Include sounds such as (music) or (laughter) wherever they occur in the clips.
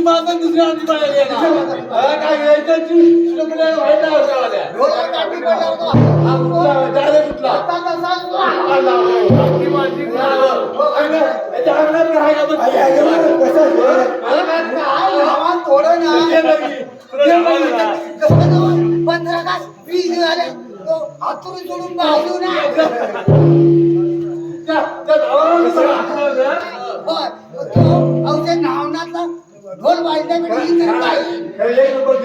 लंची मागून दुसऱ्या आधी ना? काय घ्यायचं व्हायला झाले कुठला पंधरा का वीस झाले तो हातून सोडून बाजू ना औषध नावनातला ढोल वाजल्याकडे एक नंबर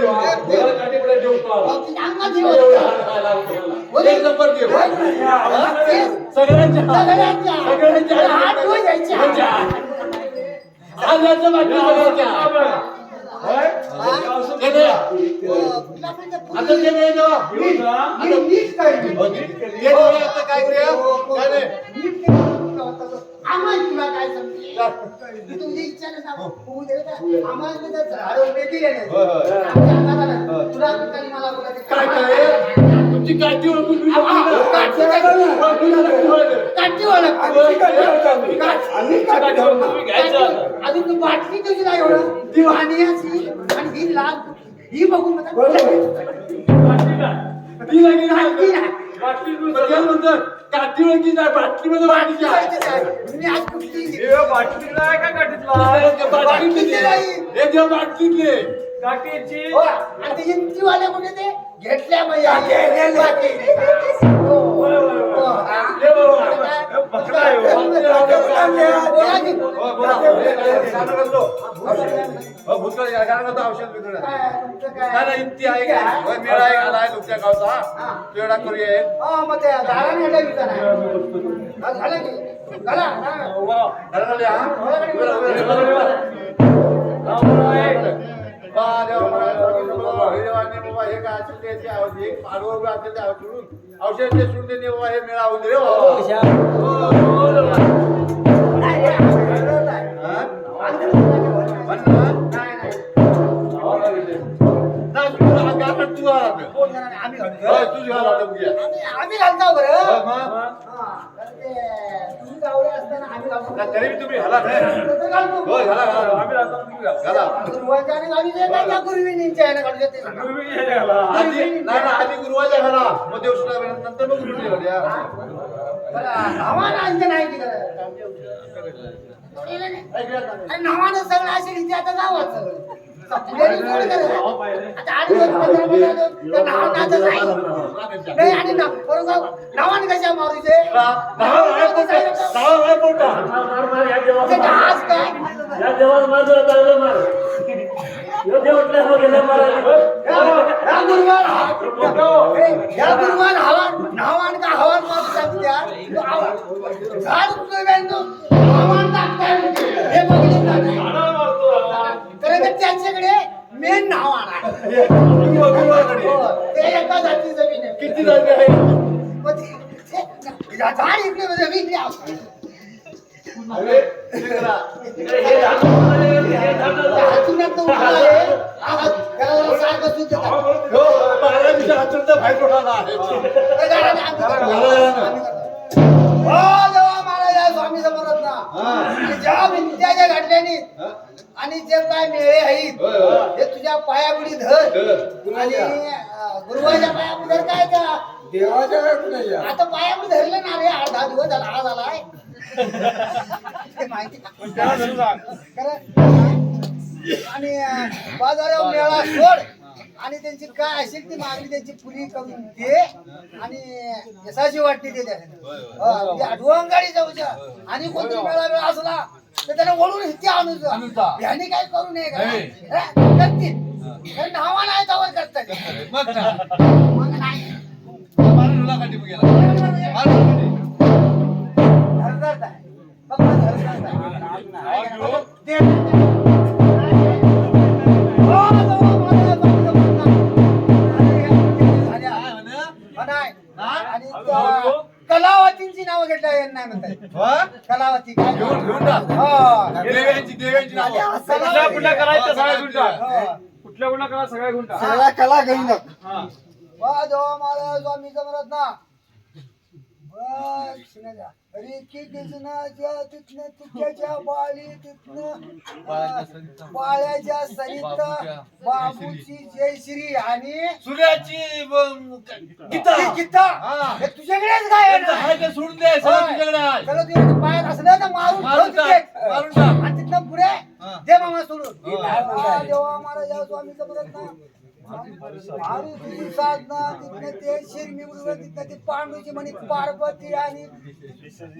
देऊ. सगळ्यांच्या हात. आल्याचं बाकी सगळ्यांच्या. आता ते दे देवा. आता नीट काय ते आता काय करूया काय नाही आम्हाला तुला काय समजेल तुझी इच्छा नाही सांग होऊ दे आम्हाला झाड उभे केले नाही तुला मला काय काय तुमची काठी ओळखून काठी ओळख. अजून तू बाटली कशी नाही एवढं? दिवाणी अशी आणि ही लाल ही बघून मला ती लगी नाही. काठी नाही. ओळखी नाही? बाटलीमध्ये बाटलीच्या बाटली आहे. मी आज कुठली बाटलीतले हे देव बाटलीतले हो, आणि ते इंचीवाले कुठे ते? घेतल्या मैया हो, हो, हा. हे बरोबर बोला की. भूतकाळ औषध बिघडलं? नाही. नाही, इतकी आहे का होय, मेळा आहे आलाय तुमच्या गावचा. हा. पेढा करूया हे. हा, मग ते दाराने आहे. हा, झालं की? झालं, हा. हा? बाबा, हे? बाबा, हे काय असेल ते ते आहोत, हे पाडवं असेल ते आहोत सोडून, औषध ते सोडून हे रे. हा? ते हा आम्ही घालतो. घाल. आम्ही- बरं? हा, तर तुम्ही आम्ही घाला. होय, घाला, घाला. सांगा. आधी नाही ना आधी गुरुवाच्या घाला मग देवसुला नंतर मग गुरुजी घालूया नावानं सगळं असेल इथे आता गावात सगळं. पुढे आणि ना- कशा मारूचे नाव काय या गुरुवार हे, हवान नावान का हवान मारू सांगत्या झाड उपयोगांनो हवान टाकताय हे बघितलं तर त्याच्याकडे मेन नाव आणा ते एका जाती जमीन आहे. किती जागे आहे मग ते- ते- या झाड इकडे म्हणजे मी इकडे आहो. अरे, इकडे करा. त्या हातूनात तो उभा आहे. हा सारखं देतात. हो, हातूनचा बाहेर आहे. हे झाडाने आम्ही घाला, करतो. घाला, घाला. आम्ही करतो. हो देवा महाराज या स्वामी समोरात ना हा. ज्या विद्या ज्या घडल्याने हा? आणि जे काय मिळे आहेत होय, होय. हे तुझ्या पायापुढी धर धर. आणि गुरुवाच्या पायापुढी धर काय का देवाच्या नाही आता पायापुढे धरलं ना रे आठ दहा दिवस झाला आज आलाय माहिती का. खरं? आणि अं, बाजारावर मेळा सोड आणि त्यांची काय असेल ती मागणी त्यांची पुरी करून दे आणि यशाची वाटते ते त्यासाठी आठवण गाडी जाऊच्या आणि कोणतरी मेळा वेळा असला तर त्याला वळून जा. आणूचा. ह्याने काय करू नये का. हं? करतील. हे नावा नाही त्यावर करतात. मग नाही. कुठल्या कुठल्या करा सगळ्या सगळ्या कला घेऊन हा. वा देवा मला स्वामीचं म्हणत ना. रेखी दिसण्याच्या तिथनं तिच्याच्या बाळी तिथनं बाळ्याच्या सरित बाबूची जयश्री आणि सूर्याची गीता. गीता. हा. तुझ्याकडेच काय आहे. सोडून दे. तुझ्याकडे तुझ्या पायात असलं तर मारून मारून. आणि तिथनं पुढे. दे मामा सोडून. देवा महाराजा स्वामीचं ना मारुतीची साधना तिथनं ते शिरमी तिथनं ती पांडूची म्हणी पार्वती आणि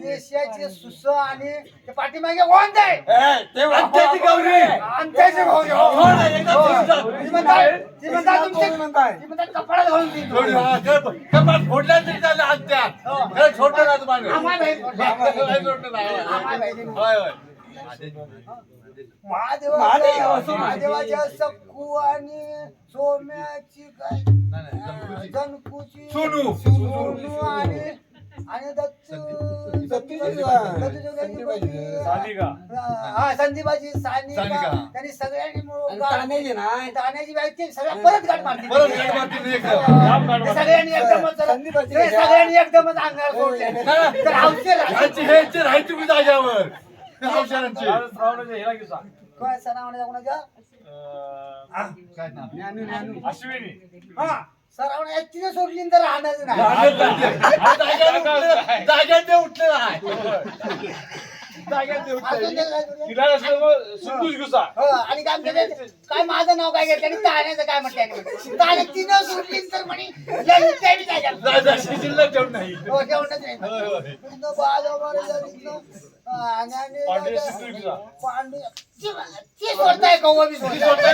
येशाची सुस आणि ते पाठीमागे कोण आहे अंत्याची गौरी अंत्याचे भाऊ हो ना, एकदम सुंदर. ती म्हणतात ती म्हणतात तुमचे ती म्हणतात कपड्यात घालून ती थोडी कप- कपाट फोडल्या तरी चालेल अंत्या. खरं छोटं ना तुम्हाला. आम्हाला नाही फोडल्या. नाही छोटं नाही. आम्हाला नाही. होय, होय. महादेवाच्या महादेवाच्या सक्कू आणि सोम्याची काय? नाही, नाही, जमकुची. जनकुची सोनू. सोनू आणि आणि दत्त. सानिका. हा संदीपाची सानिका. त्यांनी सगळ्यांनी. ताण्याची बाईक सगळ्या परत गाठ मारली. सगळ्यांनी एकदमच सगळ्यांनी एकदमच अंगावर सोडले. तर राहायची तुम्ही जाग्यावर (laughs) औषधांची. आज श्रावणाच्या ह्याला घेऊ सांग. काय सणावण्याचा कोणाच्या? अं, काय नाव? ज्ञानू ज्ञानू अश्विनी. हा सरावण्या तिने सोडली तर नाही. जाग्यात जाग्यात काय करूया? तिला घुसा हो, आणि काय म्हणते काय माझं नाव काय घेतलं आणि ताण्याचं काय म्हटलं ताने तिनं सोडली तर म्हणे शिल्लक ठेवून नाही. हो, नाही. होय, होय. पांडे ती सोडताय बी सोडताय.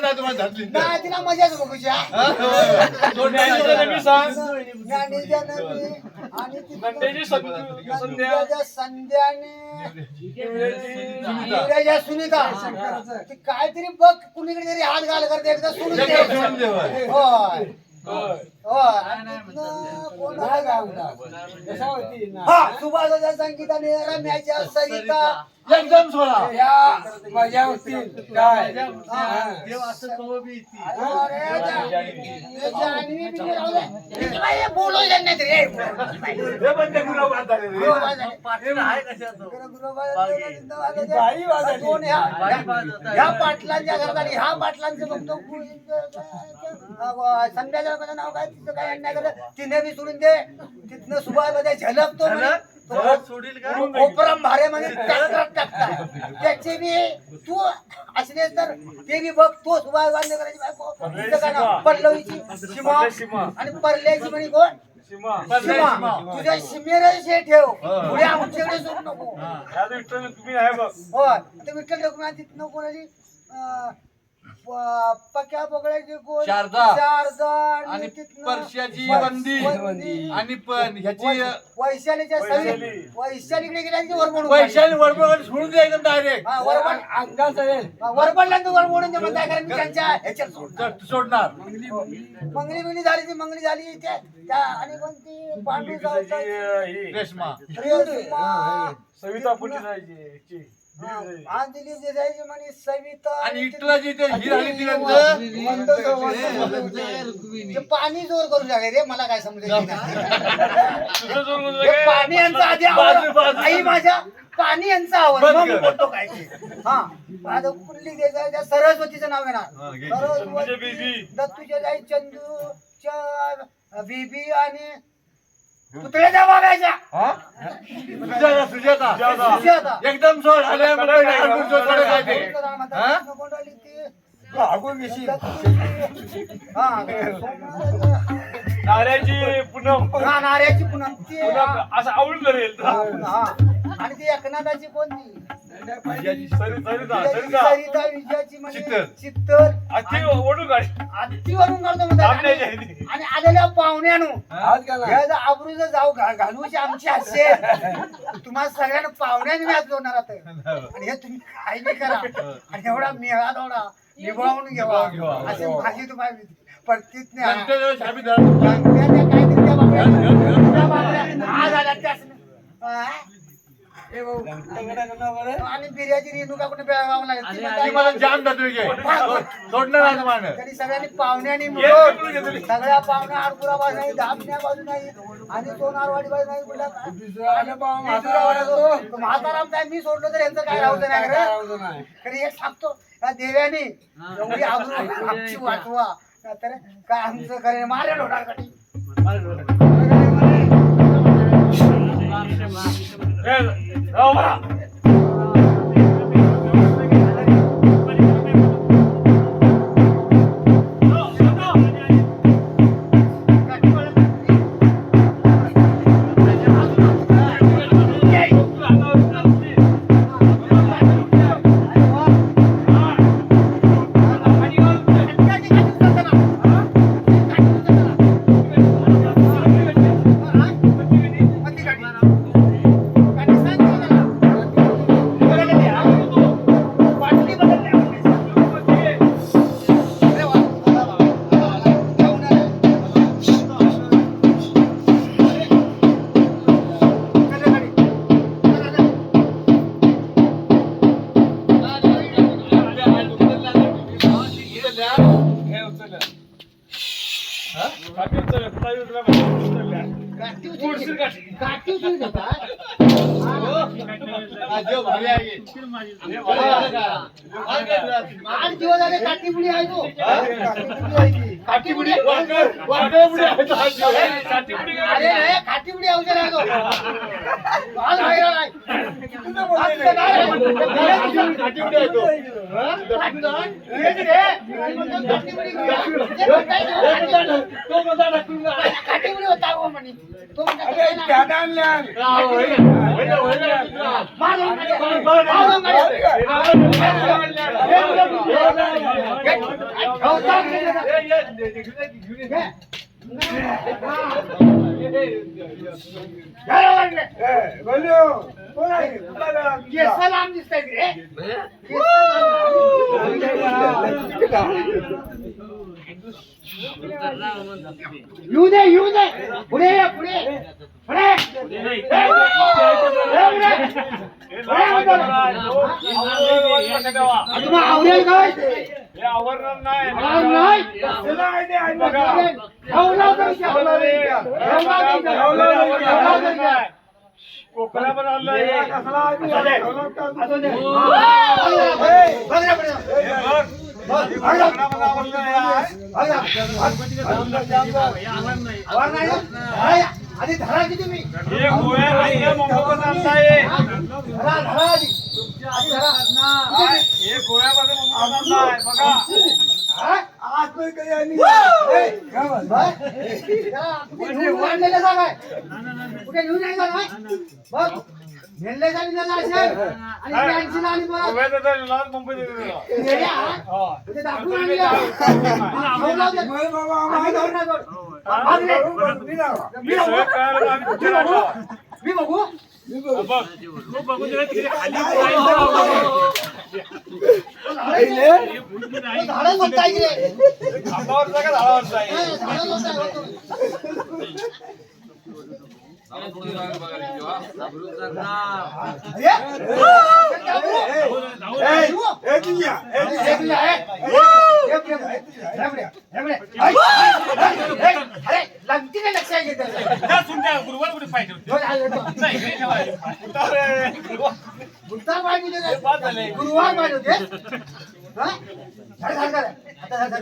नाही तुम्हाला तिला मजाच बघूची हा. सांग आणि संध्या संध्याने सुनीता. इंग्रजा सुनीता ती काहीतरी बघ कुणीकडे तरी हात घाल करते एकदा सोडून दे. एकदा सोडून दे, होय. होय सुभाषाच्या संगीताने रम्याच्या सरिता. एकदम सोडा या मजा होती. काय. देव असं बोलू रे. ह्या- पाटलांच्या घरात ह्या पाटलांचं संध्याच्या माझं नाव काय? काय तिने बी सोडून दे. तिथनं सुभाषमध्ये झलकतो म्हणे. तो झलक सोडील का? कोपरम भारे म्हणे (laughs) ट्रॅक्टर टाकतात त्याचे बी तू असले तर ते बी बघ तो सुभाष बांदेकरांची बायको तिचं काय नाव? पल्लवीची सीमा. आणि परल्याची म्हणे कोण? सीमा. तुझ्या सीमेला शे ठेव हा. पुढे आमच्याकडे सोडू नको. तुम्ही आहे बघ. होय. ते विठ्ठल रघुनाथ तिथनं कोणाची अं, पक्या पकडायची कोण शारदा. शारदा आणि तिथनं परश्याची व- वंदी. वंदी. आणि पण ह्याची वै- वैशालीच्या वैशाली. सवी वैशालीकडे गेल्याची वर म्हणून पैशाने वडबड सोडून दे एकदम डायरेक्ट हा, वर पड- अंगाचं आहे. वर पडला तू वर मोडून दे म्हणताय कारण मी त्यांच्या ह्याच्यात सोडतो. सोडणार मंगली बिंगली झाली ती मंगली झाली त्या त्या- आणि पण ती पांडू जायची. ही रेशमा. सविता पुढची जायची हा, आणि म्हणे सविता इटलाची ते ही. ते पाणी जोर करू लागले रे मला काय समजेल हे? पाणी यांचं आधी बाजू- आवड बाजू. आई माझ्या पाणी यांचं आवड बंद मग कर. बोलतो काय ते. हा कुठली सरस्वतीचं नाव हा, घेणार घे. बेबी. सरस्वती दत्तूच्या जाई चंदूच्या बीबी आणि? तुझ्या तुझ्या सुजाता सुजाता. सुजाता. एकदम सोड आले हा? हा. नाऱ्याची पूनम. हा, नाऱ्याची पुनम. ती पूनम असं आवडून करेल हा. आणि ती एकनाथाची कोणती? सरी सरिता सरिता सरिता विजयाची म्हणजे चित्तर. चित्तर अति ओढून काढ. आत्तीवरून करतो म्हणतात. थांबण्याची आहे आणि ती. आणि आलेल्या पाहुण्यानु हात घाला आबरू जर जाऊ घा- घालूची आमची असेल तुम्हाला सगळ्यांना पाहुण्याने व्याज होणार आता. आणि हे तुम्ही काय बी करा. आणि एवढा मेळा दोडा निभावून घेवा घेवा. अशी माझी तुम्हाला नाही. नंतर जेव्हा शाबी धरा. त्या- काहीतरी बाबड्या- बाबड्या भाऊ तगडा करणं बरं आणि बिर्याची रेणुका कुठे बेळगाव लागेल? जाम जातो. सोडणार. तरी सगळ्यांनी पाहुण्यानी मिळून. सगळ्या पाहुण्या आडपुरा बाजू नाही धामण्या बाजू नाही आणि सोनारवाडी बाजू नाही कुठला म्हाताराम काय मी सोडलो तर यांचं काय राहतं नाही. तरी एक सांगतो देव्याने एवढी आबरू आमची वाचवा तर काय आमचं करे मारे 你什么？你什？काठी उचलल्या, काठी उचलल्या, काठी. पुढची काठी. हा, जेव भारी आहे. हे भारी आहे. आठ दिवस झाले काठीपुडी आहे तो काठीपुडी आहे ती. काठीपुडी वाकडं- वाकडं पुढे आहे तो हात जेव. म्हणतो अरे काय नाही. प्यादा आणल्या. हा, होईल. होईल, होईल. मारून काढे. मारून येऊ दे येऊ दे पुढे ये, पुढे पुढे हे लांब आहे, दोन- दोन ठेवा. तुम्हाला आवडेल काय हे आवरणार नाही आवडणार नाही? त्याला आयडिया आहे ना. बघा. ठेवला तर ठेवला. ठेवला तर ठेवला. ठेवला तर ठेवला. कोकणा पण आणलंय. कसला धरा. आधी धरा की तुम्ही बघ. कुठे घेऊन जाग आहे? कुठे घेऊन आणलं नाही? बघ नेल्ले जाणी त्याला असेल आणि ब्याऐंशीला आणि परत गोव्यात येतात, लाल मुंबईत येतात. येड्या, हा? ते दाखवून आणलं. ठेवलं होतं. मग बाबा आम्ही आम्हाला धरून नाही धरून. बघ रे. बरोबर, मी लावा. मी सगळं कळालं, आम्ही मी कुठे बघू राहतो. मी बघू मी बरोबर. बघ. तू बघून दे, तिकडे खाली तो झाडच होता इकडे खांबावरचा का झाडावरचा आहे? गुरुवार पाहिजे होते? आता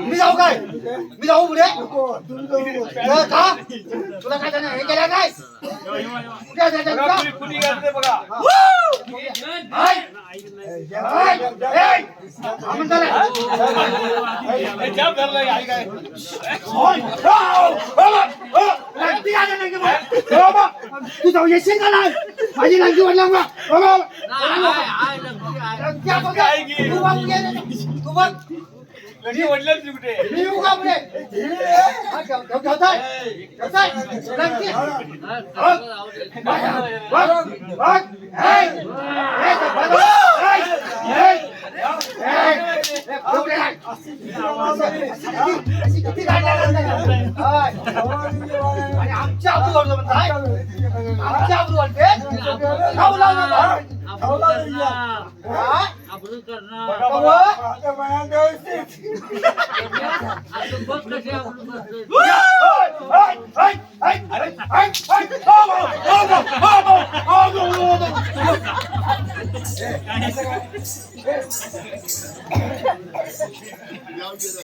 मी जाऊ काय मी जाऊ पुढे का तुला काय त्यानं हे केलं काय नाही तू जाऊ येशील का नाही? माझी रंगी वडला बा. हो बा. रंगत्या बघा. काय कधी वडलं कुठे मी येऊ का पुढे हा, बघ. बघ. बघ. हे. हे, बघ. हे. हे. हे. हे, अशी किती गाड्या हाय. आणि आमच्या म्हणताय आमच्या लावलं का? हा? बघा का बघा व?